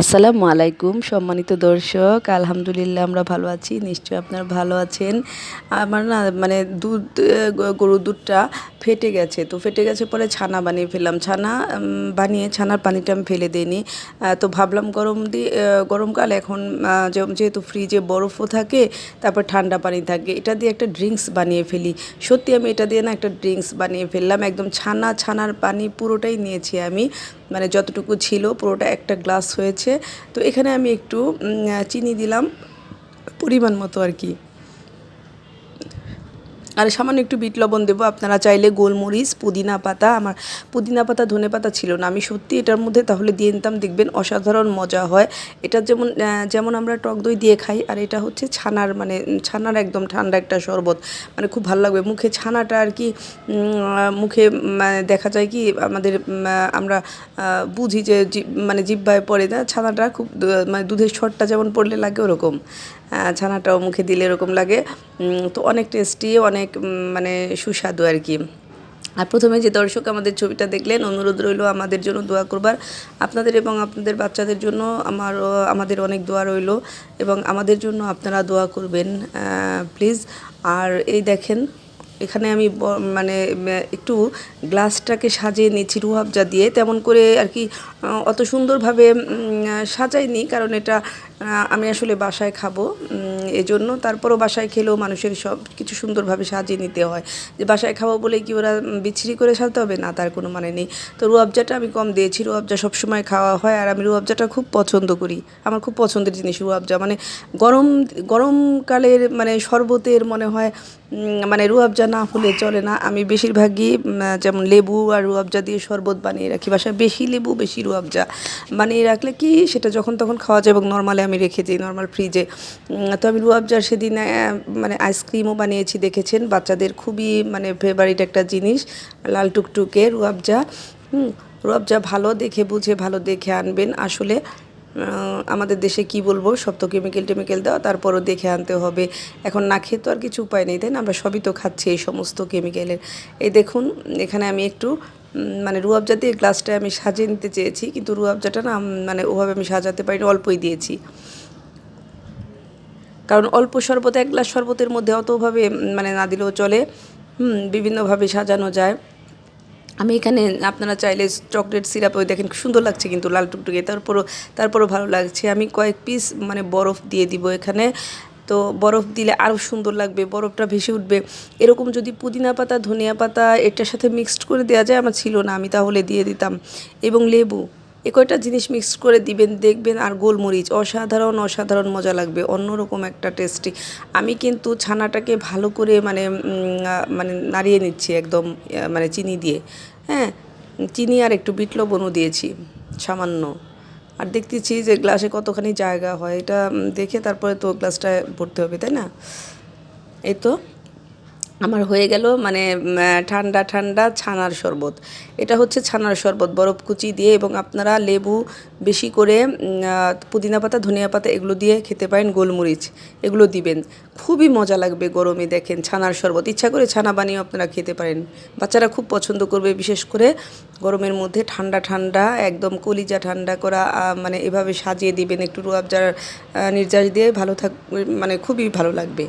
আসসালামু আলাইকুম, সম্মানিত দর্শক। আলহামদুলিল্লাহ, আমরা ভালো আছি। নিশ্চয়ই আপনারা ভালো আছেন। আমার না মানে দুধ গরুর দুধটা ফেটে গেছে। তো ফেটে গেছে পরে ছানা বানিয়ে ফেললাম। ছানা বানিয়ে ছানার পানিটা আমি ফেলে দিইনি। তো ভাবলাম গরম দিয়ে গরমকাল এখন যেহেতু ফ্রিজে বরফও থাকে, তারপর ঠান্ডা পানি থাকে, এটা দিয়ে একটা ড্রিঙ্কস বানিয়ে ফেলি। সত্যি আমি এটা দিয়ে না একটা ড্রিঙ্কস বানিয়ে ফেললাম। একদম ছানা, ছানার পানি পুরোটাই নিয়েছি আমি। মানে যতটুকু ছিল পুরোটা একটা গ্লাস হয়েছে। তো এখানে আমি একটু চিনি দিলাম, পরিমাণ মতো আর কি। আর সামান্য একটু বিট লবণ দেবো। আপনারা চাইলে গোলমরিচ, পুদিনা পাতা, আমার পুদিনা পাতা, ধনে পাতা ছিল না। আমি সত্যি এটার মধ্যে তাহলে দিয়ে নিতাম দেখবেন অসাধারণ মজা হয়। এটা যেমন যেমন আমরা টক দই দিয়ে খাই, আর এটা হচ্ছে ছানার মানে ছানার একদম ঠান্ডা একটা শরবত। মানে খুব ভালো লাগবে। মুখে ছানাটা আর কি মুখে দেখা যায় কি, আমাদের আমরা বুঝি যে মানে জিব্বায় পড়ে না, ছানাটা খুব মানে দুধের ছটটা যেমন পড়লে লাগে ওরকম। ছানাটাও মুখে দিলে এরকম লাগে। তো অনেক টেস্টি অনেক মানে সুস্বাদু আর কি। আর প্রথমে যে দর্শক আমাদের ছবিটা দেখলেন, অনুরোধ রইল আমাদের জন্য দোয়া করবার। আপনাদের এবং আপনাদের বাচ্চাদের জন্য আমার আমাদের অনেক দোয়া রইল এবং আমাদের জন্য আপনারা দোয়া করবেন প্লিজ আর এই দেখেন এখানে আমি মানে একটু গ্লাসটাকে সাজিয়ে নিচ্ছি রুহাবজা দিয়ে। তেমন করে আর কি অত সুন্দরভাবে সাজাইনি, কারণ এটা আমি আসলে বাসায় খাব এজন্য। তারপরও বাসায় খেলেও মানুষের সব কিছু সুন্দরভাবে সাজিয়ে নিতে হয়। যে বাসায় খাব বলে কি ওরা বিচ্ছিরি করে সাজতে হবে? না, তার কোনো মানে নেই। তো রুয়াবজাটা আমি কম দিয়েছি। রুয়াবজা সবসময় খাওয়া হয়, আর আমি রুয়াবজাটা খুব পছন্দ করি। আমার খুব পছন্দের জিনিস রুয়াবজা মানে গরম গরমকালের মানে শরবতের মনে হয় মানে রুয়াবজা না হলে চলে না। আমি বেশিরভাগই যেমন লেবু আর রুয়াবজা দিয়ে শরবত বানিয়ে রাখি বাসায়, বেশি লেবু, বেশি রুয়াবজা বানিয়ে রাখলে কি সেটা যখন তখন খাওয়া যায় এবং নর্মালি আমি রেখে দিই নর্মাল ফ্রিজে তো আমি রুয়াবজার সেদিন মানে আইসক্রিমও বানিয়েছি, দেখেছেন? বাচ্চাদের খুবই মানে ফেভারিট একটা জিনিস, লাল টুকটুকে রুয়াবজা হুম রুয়াবজা ভালো দেখে বুঝে, ভালো দেখে আনবেন। আসলে আমাদের দেশে কি বলব? সব তো কেমিক্যাল টেমিক্যাল দেওয়া, তারপরও দেখে আনতে হবে। এখন না খেয়ে তো আর কিছু উপায় নেই, তাই না? আমরা সবই তো খাচ্ছি এই সমস্ত কেমিক্যালের এই দেখুন, এখানে আমি একটু মানে রুয়াবজা দিয়ে গ্লাসটা আমি সাজিয়ে নিতে চেয়েছি, কিন্তু রুয়াবজাটা না মানে ওভাবে আমি সাজাতে পারিনি, অল্পই দিয়েছি। কারণ অল্প শরবত, এক গ্লাস শরবতের মধ্যে অতভাবে মানে না দিলেও চলে। বিভিন্নভাবে সাজানো যায়। আমি এখানে আপনারা চাইলে চকলেট সিরাপ ওই দেখেন সুন্দর লাগছে কিন্তু লাল টুকটুকে। তারপরও তারপরও ভালো লাগছে। আমি কয়েক পিস মানে বরফ দিয়ে দিব এখানে। তো বরফ দিলে আরও সুন্দর লাগবে, বরফটা ভেসে উঠবে। এরকম যদি পুদিনা পাতা, ধনিয়া পাতা, এটার সাথে মিক্সড করে দেওয়া যায়, আমার ছিল না, আমি তাহলে দিয়ে দিতাম। এবং লেবু। এ কয়টা জিনিস মিক্স করে দিবেন, দেখবেন আর গোলমরিচ, অসাধারণ অসাধারণ মজা লাগবে। অন্যরকম একটা টেস্টি আমি কিন্তু ছানাটাকে ভালো করে মানে মানে নাড়িয়ে নিচ্ছি একদম মানে চিনি দিয়ে। হ্যাঁ চিনি আর একটু বিট লবণও দিয়েছি, সামান্য। আর দেখতেছি যে গ্লাসে কতখানি জায়গা হয়। এটা দেখে তারপরে তো গ্লাসটা ভরতে হবে, তাই না? এই তো। আমার হয়ে গেল মানে ঠান্ডা ঠান্ডা ছানার শরবত। এটা হচ্ছে ছানার শরবত, বরফ কুচি দিয়ে এবং আপনারা লেবু বেশি করে পুদিনা পাতা, ধনিয়া পাতা এগুলো দিয়ে খেতে পারেন, গোলমরিচ এগুলো দিবেন। খুবই মজা লাগবে গরমে দেখেন ছানার শরবত। ইচ্ছা করে ছানা বানিয়ে আপনারা খেতে পারেন। বাচ্চারা খুব পছন্দ করবে, বিশেষ করে গরমের মধ্যে ঠান্ডা ঠান্ডা, একদম কলিজা ঠান্ডা করা মানে এভাবে সাজিয়ে দিবেন, একটু রুয়াবজার নির্যাস দিয়ে ভালো থাক মানে খুবই ভালো লাগবে।